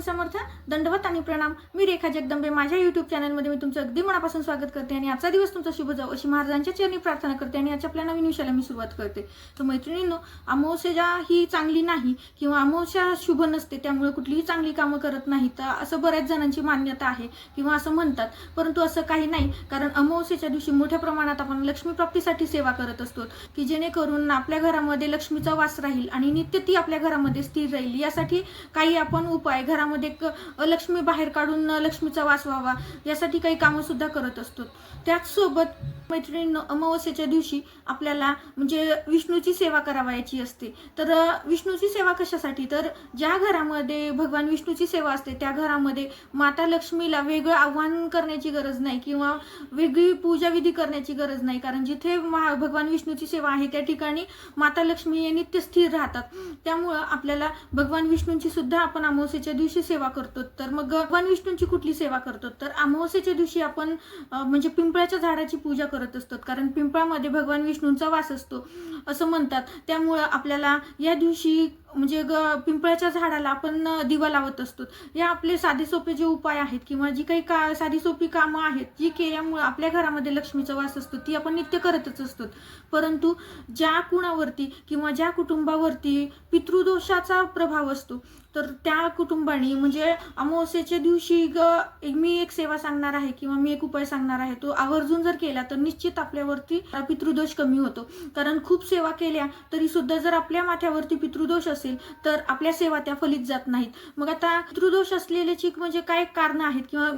स्वामी समर्थ दंडवत आणि प्रणाम. मी रेखा जगदंबे माझ्या युट्यूब चॅनलमध्ये मी तुमचं अगदी मनापासून स्वागत करते आणि आजचा दिवस तुमचा शुभ जाऊ अशी महाराजांच्या चरणी प्रार्थना करते आणि आजच्या आपल्या नवीन विषयाला मी सुरुवात करते. तर मैत्रिणींनो अमावस्या ही चांगली नाही किंवा अमावस्या शुभ नसते त्यामुळे कुठलीही चांगली कामं करत नाही तर असं बऱ्याच जणांची मान्यता आहे किंवा असं म्हणतात. परंतु असं काही नाही कारण अमावस्येच्या दिवशी मोठ्या प्रमाणात आपण लक्ष्मी प्राप्तीसाठी सेवा करत असतो की जेणेकरून आपल्या घरामध्ये लक्ष्मीचा वास राहील आणि नित्य ती आपल्या घरामध्ये स्थिर राहील. यासाठी काही आपण उपाय घरामध्ये क- लक्ष्मी बाहेर काढून लक्ष्मीचा वास व्हावा यासाठी काही कामं सुद्धा करत असतो. त्याचसोबत मैत्रिणी अमावस्येच्या दिवशी आपल्याला म्हणजे विष्णूची सेवा करावायची असते. तर विष्णूची सेवा कशासाठी? तर ज्या घरामध्ये भगवान विष्णूची सेवा असते त्या घरामध्ये माता लक्ष्मीला वेगळं आव्हान करण्याची गरज नाही किंवा वेगळी पूजा विधी करण्याची गरज नाही. कारण जिथे महा भगवान विष्णूची सेवा आहे त्या ठिकाणी माता लक्ष्मी हे नित्य स्थिर राहतात. त्यामुळं आपल्याला भगवान विष्णूंची सुद्धा आपण अमावस्येच्या दिवशी सेवा करतो तर मग भगवान विष्णूंची कुठली सेवा करतो तर अमावस्येच्या दिवशी आपण म्हणजे पिंपळाच्या झाडाची पूजा करत असतो कारण पिंपळामध्ये भगवान विष्णूंचा वास असतो असं म्हणतात. त्यामुळं आपल्याला या दिवशी म्हणजे ग पिंपळाच्या झाडाला आपण दिवा लावत असतो. या आपले साधे सोपे जे उपाय आहेत किंवा जी काही का साधी सोपी कामं आहेत जी केल्यामुळे आपल्या घरामध्ये लक्ष्मीचा वास असतो ती आपण नित्य करतच असतो. परंतु ज्या कुणावरती किंवा ज्या कुटुंबावरती पितृदोषाचा प्रभाव असतो तर त्या कुटुंबाने म्हणजे अमावस्येच्या दिवशी ग एक- मी एक सेवा सांगणार आहे किंवा मी एक उपाय सांगणार आहे तो आवर्जून जर केला तर निश्चित आपल्यावरती पितृदोष कमी होतो. कारण खूप सेवा केल्या तरी सुद्धा जर आपल्या माथ्यावरती पितृदोष असेल तर आपल्या सेवा त्या फलित जात नाहीत. मग आता पितृदोष असलेल्याची म्हणजे काय कारणं आहेत? किंवा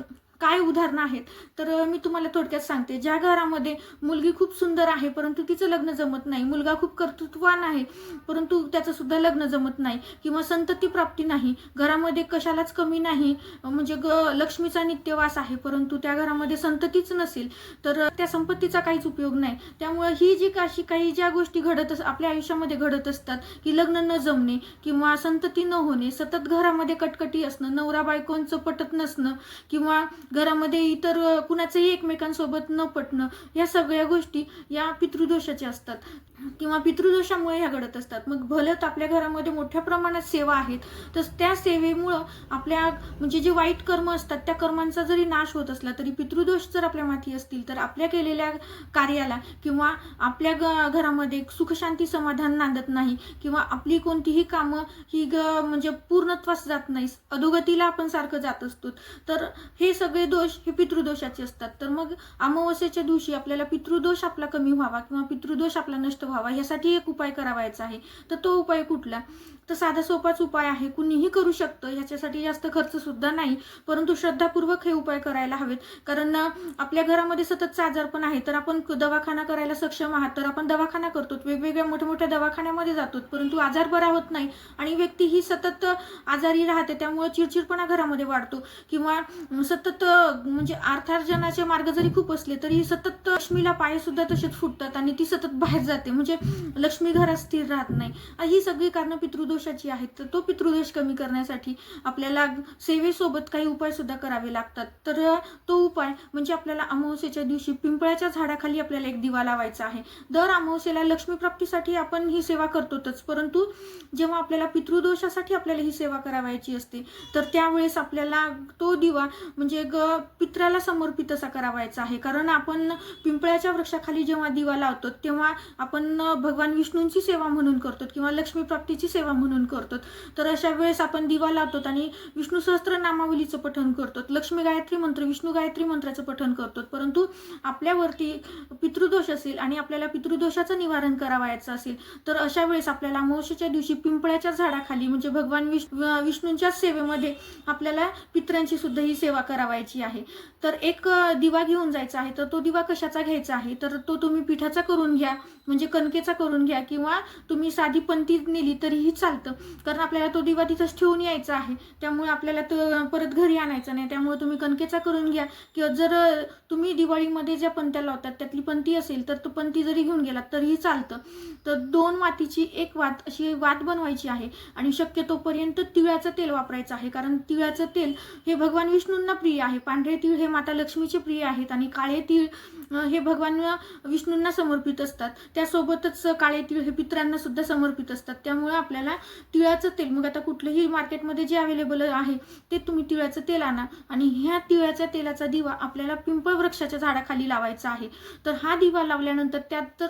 काय उदाहरणं आहेत? तर मी तुम्हाला थोडक्यात सांगते. ज्या घरामध्ये मुलगी खूप सुंदर आहे परंतु तिचं लग्न जमत नाही मुलगा खूप कर्तृत्वान आहे परंतु त्याचं सुद्धा लग्न जमत नाही किंवा संतती प्राप्ती नाही घरामध्ये कशालाच कमी नाही म्हणजे ग लक्ष्मीचा नित्यवास आहे परंतु त्या घरामध्ये संततीच नसेल तर त्या संपत्तीचा काहीच उपयोग नाही. त्यामुळे ही जी काशी काही ज्या गोष्टी घडत आपल्या आयुष्यामध्ये घडत असतात की लग्न न जमणे किंवा संतती न होणे सतत घरामध्ये कटकटी असणं नवरा बायकोंचं पटत नसणं किंवा घरामध्ये इतर कुणाचंही एकमेकांसोबत न पटणं या सगळ्या गोष्टी या पितृदोषाच्या असतात. किंवा पितृदोषामुळे ह्या घडत असतात. मग भलं तर आपल्या घरामध्ये मोठ्या प्रमाणात सेवा आहेत. तर त्या सेवेमुळं आपल्या म्हणजे जे वाईट कर्म असतात त्या कर्मांचा जरी नाश होत असला तरी पितृदोष जर आपल्या माथी असतील तर आपल्या केलेल्या कार्याला किंवा आपल्या ग घरामध्ये सुखशांती समाधान नांदत नाही किंवा आपली कोणतीही कामं ही ग म्हणजे पूर्णत्वास जात नाही अधोगतीला आपण सारखं जात असतो. तर हे सगळे दोष हे पितृदोषाचे असतात. तर मग अमावस्येच्या दिवशी आपल्याला पितृदोष आपला कमी व्हावा किंवा पितृदोष आपला नष्ट व्हावा यासाठी एक उपाय करावायचा आहे. तर तो उपाय कुठला? तर साधा सोपाच उपाय आहे. कुणीही करू शकतं. ह्याच्यासाठी जास्त खर्च सुद्धा नाही. परंतु श्रद्धापूर्वक हे उपाय करायला हवेत. कारण आपल्या घरामध्ये सततचा आजारपण आहे. तर आपण दवाखाना करायला सक्षम आहात. तर आपण दवाखाना करतो. वेगवेगळ्या मोठ्या मोठ्या दवाखान्यामध्ये जातो परंतु आजार बरा होत नाही. आणि व्यक्ती ही सतत आजारी राहते. त्यामुळे चिडचिडपणा घरामध्ये वाढतो. किंवा सतत म्हणजे अर्थार्जनाचे मार्ग जरी खूप असले तरी सतत लक्ष्मीला पाय सुद्धा तसेच फुटतात. आणि ती सतत बाहेर जाते. म्हणजे लक्ष्मी घरात स्थिर राहत नाही. ही सगळी कारणं पितृदोषाची आहे तर तो पितृदोष कमी करण्यासाठी आपल्याला सेवेसोबत काही उपाय सुद्धा करावे लागतात. तर तो उपाय म्हणजे आपल्याला अमावस्येच्या दिवशी पिंपळाच्या झाडाखाली आपल्याला एक दिवा लावायचा आहे. दर अमावस्येला लक्ष्मी प्राप्तीसाठी आपण ही सेवा करतोच परंतु जेव्हा आपल्याला पितृदोषासाठी आपल्याला ही सेवा करावायची असते तर त्यावेळेस आपल्याला तो दिवा म्हणजे ग पित्राला समर्पित असा करावायचा आहे. कारण आपण पिंपळाच्या वृक्षाखाली जेव्हा दिवा लावतो तेव्हा आपण भगवान विष्णूंची सेवा म्हणून करतो किंवा लक्ष्मी प्राप्तीची सेवा म्हणून करतो तर अशा वेळेस आपण दिवा लावतो आणि विष्णू सहस्त्र नामावलीचं पठण करतो लक्ष्मी गायत्री मंत्र विष्णू गायत्री मंत्राचं पठण करतो परंतु आपल्यावरती पितृदोष असेल आणि आपल्याला पितृदोषाचं निवारण करावायचं असेल तर अशा वेळेस आपल्याला अमावस्येच्या दिवशी पिंपळाच्या झाडाखाली म्हणजे भगवान विष विष्णूंच्या सेवेमध्ये आपल्याला पित्रांची सुद्धा ही सेवा करावायची आहे. तर एक दिवा घेऊन जायचा आहे तर तो दिवा कशाचा घ्यायचा आहे? तर तो तुम्ही पिठाचा करून घ्या म्हणजे कणकेचा करून घ्या किंवा तुम्ही साधी पंती नेली तरीही चालतं. कारण आपल्याला तो दिवा तिथंच ठेवून यायचा आहे. त्यामुळे आपल्याला तो परत घरी आणायचा नाही. त्यामुळे तुम्ही कणकेचा करून घ्या. किंवा जर तुम्ही दिवाळीमध्ये ज्या पंत्या लावतात त्यातली पंती असेल तर तो पंती जरी घेऊन गेलात तरीही चालतं. तर दोन मातीची एक वात अशी वात बनवायची आहे. आणि शक्यतोपर्यंत तिळाचं तेल वापरायचं आहे. कारण तिळाचं तेल हे भगवान विष्णूंना प्रिय आहे. पांढरे तीळ हे माता लक्ष्मीचे प्रिय आहेत. आणि काळे तीळ हे भगवान विष्णूंना समर्पित असतात. त्यासोबतच काळे तिळ हे पित्रांना सुद्धा समर्पित असतात. त्यामुळे आपल्याला तिळाचं तेल मग आता कुठलंही मार्केटमध्ये जे अवेलेबल आहे ते तुम्ही तिळाचं तेल आणा. आणि ह्या तिळाच्या तेलाचा दिवा आपल्याला पिंपळ वृक्षाच्या झाडाखाली लावायचा आहे. तर हा दिवा लावल्यानंतर त्यात तर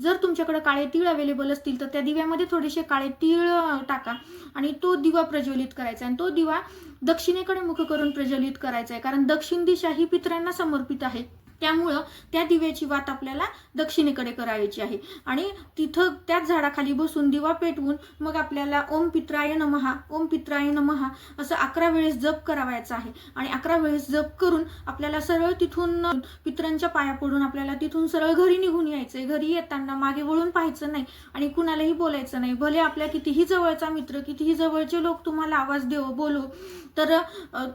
जर तुमच्याकडे काळे तीळ अवेलेबल असतील तर त्या दिव्यामध्ये थोडेसे काळे तीळ टाका. आणि तो दिवा प्रज्वलित करायचा. आणि तो दिवा दक्षिणेकडे मुख करून प्रज्वलित करायचा आहे. कारण दक्षिण दिशा ही पितरांना समर्पित आहे. त्यामुळं त्या दिव्याची वात आपल्याला दक्षिणेकडे करायची आहे. आणि तिथं त्याच झाडाखाली बसून दिवा पेटवून मग आपल्याला ओम पित्राय नमहा ओम पित्राय नमहा असं अकरा वेळेस जप करावायचा आहे. आणि अकरा वेळेस जप करून आपल्याला सरळ तिथून पितरांच्या पाया पडून आपल्याला तिथून सरळ घरी निघून यायचंय. घरी येताना मागे वळून पाहायचं नाही आणि कुणालाही बोलायचं नाही. भले आपल्या कितीही जवळचा मित्र कितीही जवळचे लोक तुम्हाला आवाज देव बोलो तर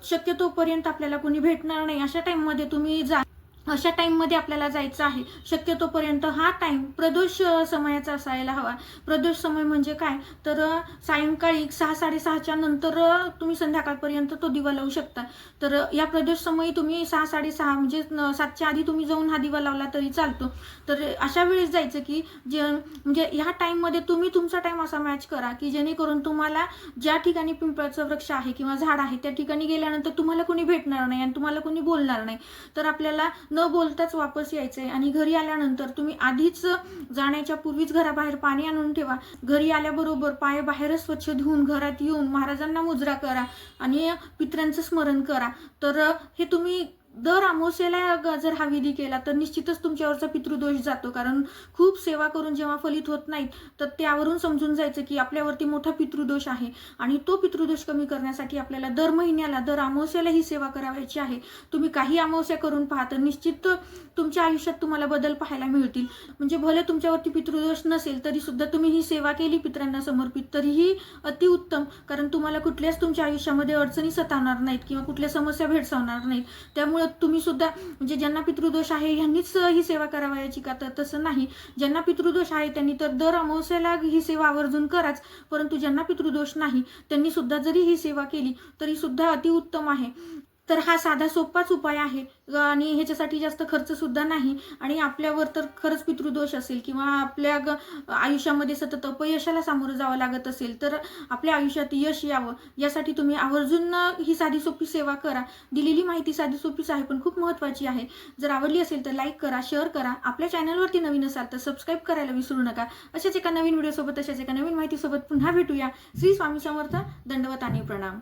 शक्यतोपर्यंत आपल्याला कोणी भेटणार नाही. अशा टाइममध्ये तुम्ही जा. अशा टाईममध्ये आपल्याला जायचं आहे. शक्यतोपर्यंत हा टाइम प्रदोष समयाचा असायला हवा. प्रदोष समय म्हणजे काय? तर सायंकाळी सहा साडेसहाच्या नंतर तुम्ही संध्याकाळपर्यंत तो दिवा लावू शकता. तर या प्रदोष समयी तुम्ही सहा साडेसहा म्हणजे सातच्या आधी तुम्ही जाऊन हा दिवा लावला तरी चालतो. तर अशा वेळेस जायचं की जे म्हणजे ह्या टाईममध्ये तुम्ही तुमचा टाईम असा मॅच करा की जेणेकरून तुम्हाला ज्या ठिकाणी पिंपळाचं वृक्ष आहे किंवा झाड आहे त्या ठिकाणी गेल्यानंतर तुम्हाला कोणी भेटणार नाही आणि तुम्हाला कोणी बोलणार नाही. तर आपल्याला न बोलताच वापस यायचंय. आणि घरी आल्यानंतर तुम्ही आधीच जाण्याच्या पूर्वीच घराबाहेर पाणी आणून ठेवा. घरी आल्याबरोबर पाय बाहेरच स्वच्छ धुवून घरात येऊन महाराजांना मुजरा करा आणि पित्रांचं स्मरण करा. तर हे तुम्ही दर अमावस्येला जर हा विधी केला तर निश्चितच तुमच्यावरचा पितृदोष जातो. कारण खूप सेवा करून जेव्हा फलित होत नाहीत तर त्यावरून समजून जायचं की आपल्यावरती मोठा पितृदोष आहे. आणि तो पितृदोष कमी करण्यासाठी आपल्याला दर महिन्याला दर अमावस्याला ही सेवा करावायची आहे. तुम्ही काही अमावस्या करून पहा तर निश्चित तुमच्या आयुष्यात तुम्हाला बदल पाहायला मिळतील. म्हणजे भले तुमच्यावरती पितृदोष नसेल तरी सुद्धा तुम्ही ही सेवा केली पित्रांना समर्पित तरीही अतिउत्तम कारण तुम्हाला कुठल्याच तुमच्या आयुष्यामध्ये अडचणी सतावणार नाहीत किंवा कुठल्या समस्या भेडसावणार नाहीत. त्यामुळे तुम्ही सुद्धा म्हणजे ज्यांना पितृदोष आहे ह्यांनीच ही सेवा करावयाची का? तर तसं नाही. ज्यांना पितृदोष आहे त्यांनी तर दर अमावस्याला ही सेवा आवर्जून कराच परंतु ज्यांना पितृदोष नाही त्यांनी सुद्धा जरी ही सेवा केली तरी सुद्धा अतिउत्तम आहे. तर हा साधा सोपाच उपाय आहे. आणि ह्याच्यासाठी जास्त खर्च सुद्धा नाही. आणि आपल्यावर तर खरंच पितृदोष असेल किंवा आपल्या ग- आयुष्यामध्ये सतत अपयशाला सामोरं जावं लागत असेल तर आपल्या आयुष्यात यश यावं. यासाठी तुम्ही आवर्जून ही साधी सोपी सेवा करा. दिलेली माहिती साधी सोपीच आहे पण खूप महत्त्वाची आहे. जर आवडली असेल तर लाईक करा शेअर करा. आपल्या चॅनलवरती नवीन असाल तर सबस्क्राईब करायला विसरू नका. अशाच एका नवीन व्हिडिओसोबत अशाच एका नवीन माहितीसोबत पुन्हा भेटूया. श्री स्वामी समर्थ दंडवत आणि प्रणाम.